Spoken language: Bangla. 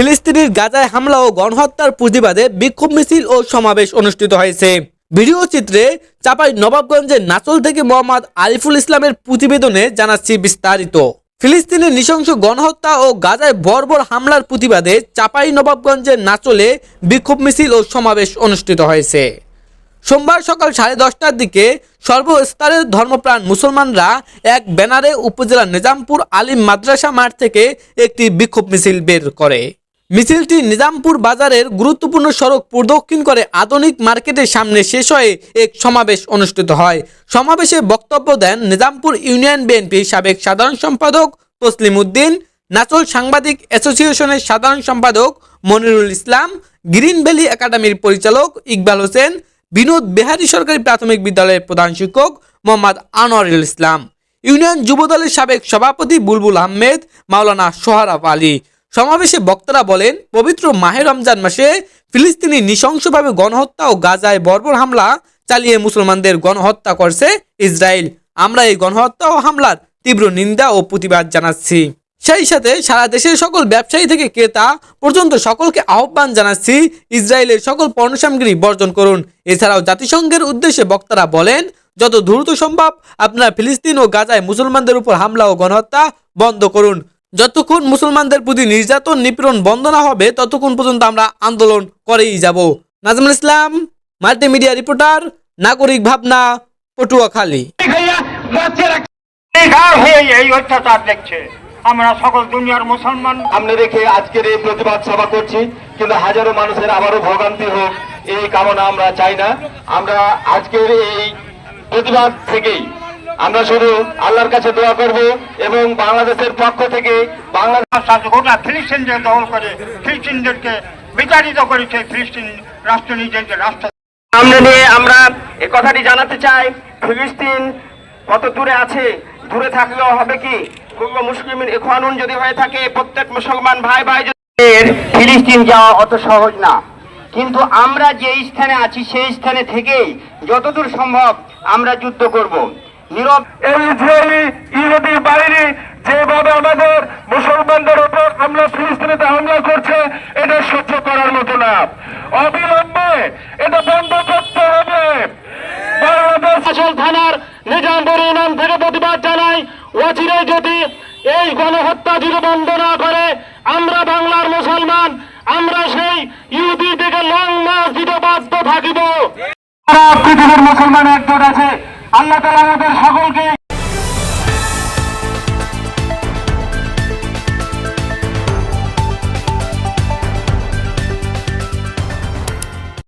ফিলিস্তিনির গাজায় হামলা ও গণহত্যার প্রতিবাদে বিক্ষোভ মিছিল ও সমাবেশ অনুষ্ঠিত হয়েছে। ভিডিও চিত্রে চাপাই নবাবগঞ্জের নাচল থেকে মোহাম্মদ আরিফুল ইসলামের প্রতিবেদনে জানাচ্ছি বিস্তারিত। ফিলিস্তিনের নৃশংস গণহত্যা ও গাজায় বর্বর হামলার প্রতিবাদে চাপাই নবাবগঞ্জের নাচলে বিক্ষোভ মিছিল ও সমাবেশ অনুষ্ঠিত হয়েছে। সোমবার সকাল সাড়ে দশটার দিকে সর্বস্তরের ধর্মপ্রাণ মুসলমানরা এক ব্যানারে উপজেলার নিজামপুর আলিম মাদ্রাসা মাঠ থেকে একটি বিক্ষোভ মিছিল বের করে। মিছিলটি নিজামপুর বাজারের গুরুত্বপূর্ণ সড়ক প্রদক্ষিণ করে আধুনিক মার্কেটের সামনে শেষ হয়ে এক সমাবেশ অনুষ্ঠিত হয়। সমাবেশে বক্তব্য দেন নিজামপুর ইউনিয়ন বিএনপির সাবেক সাধারণ সম্পাদক তসলিম উদ্দিন, নাচল সাংবাদিক অ্যাসোসিয়েশনের সাধারণ সম্পাদক মনিরুল ইসলাম, গ্রিন ভ্যালি একাডেমির পরিচালক ইকবাল হোসেন, বিনোদ বেহারি সরকারি প্রাথমিক বিদ্যালয়ের প্রধান শিক্ষক মোহাম্মদ আনোয়ারুল ইসলাম। ইউনিয়ন যুবদলের সাবেক সভাপতি বুলবুল আহমেদ, মাওলানা সোহারাব আলী। সমাবেশে বক্তারা বলেন, পবিত্র মাহে রমজান মাসে ফিলিস্তিনি নৃশংসভাবে গণহত্যা ও গাজায় বর্বর হামলা চালিয়ে মুসলমানদের গণহত্যা করছে ইসরায়েল। আমরা এই গণহত্যা ও হামলার তীব্র নিন্দা ও প্রতিবাদ জানাচ্ছি। সেই সাথে সারা দেশের সকল ব্যবসায়ী থেকে ক্রেতা পর্যন্ত সকলকে আহ্বান জানাচ্ছি, ইসরায়েলের সকল পণ্য সামগ্রী বর্জন করুন। এছাড়াও জাতিসংঘের উদ্দেশ্যে বক্তারা বলেন, যত দ্রুত সম্ভব আপনারা ফিলিস্তিন ও গাজায় মুসলমানদের উপর হামলা ও গণহত্যা বন্ধ করুন। যতক্ষণ মুসলমানদের প্রতি নির্যাতন নিপীড়ন বন্ধ না হবে ততক্ষণ পর্যন্ত আমরা আন্দোলন করেই যাব। নাজমুল ইসলাম মাল্টিমিডিয়া রিপোর্টার নাগরিক ভাবনা পটুয়াখালী। খাইয়া বাচ্চারা বেকার এই অত্যাচার দেখছে। আমরা সকল দুনিয়ার মুসলমান। সামনে রেখে আজকের এই প্রতিবাদ সভা করছি কিন্তু হাজারো মানুষের আবারও ভোগান্তি হোক এই কামনা আমরা চাই না। আমরা আজকের এই প্রতিবাদ থেকেই আমরা শুধু আল্লাহর কাছে দোয়া করব এবং বাংলাদেশের পক্ষ থেকে বাংলাদেশ গোটা ফিলিস্তিনদের দখল করে ফিলিস্তিনদেরকে বিতাড়িত করেছে ফিলিস্তিন রাষ্ট্র নিজেদের রাষ্ট্র। সামনে নিয়ে আমরা এ কথাটি জানাতে চাই ফিলিস্তিন কত দূরে আছে? দূরে থাকলেও হবে কি? পূর্ব মুসলিম এখানুন যদি হয়ে থাকে প্রত্যেক মুসলমান ভাই ভাই ফিলিস্তিন যাওয়া অত সহজ না। কিন্তু আমরা যে স্থানে আছি সেই স্থানে থেকেই যতদূর সম্ভব আমরা যুদ্ধ করব। নীরব। এই ইসরায়েলি ইহুদি বাহিনী যেভাবে আমাদের মুসলমানদের উপর হামলা ফিলিস্তিনিতে হামলা করছে এটা সহ্য করার মতো না। অবিলম্বে এটা বন্ধ করতে হবে। বাংলাদেশ আসল থানার নিজামপুর ইউনিয়ন থেকে প্রতিবাদ জানাই ওয়াজিরে যদি এই গণহত্যা যদি বন্ধ না করে আমরা বাংলার মুসলমান আমরা সেই ইহুদি থেকে লং মাস দিতে বাধ্য থাকিব। পৃথিবীর মুসলমান একজোট আছে। আল্লাহ তালা আমাদের সকলকে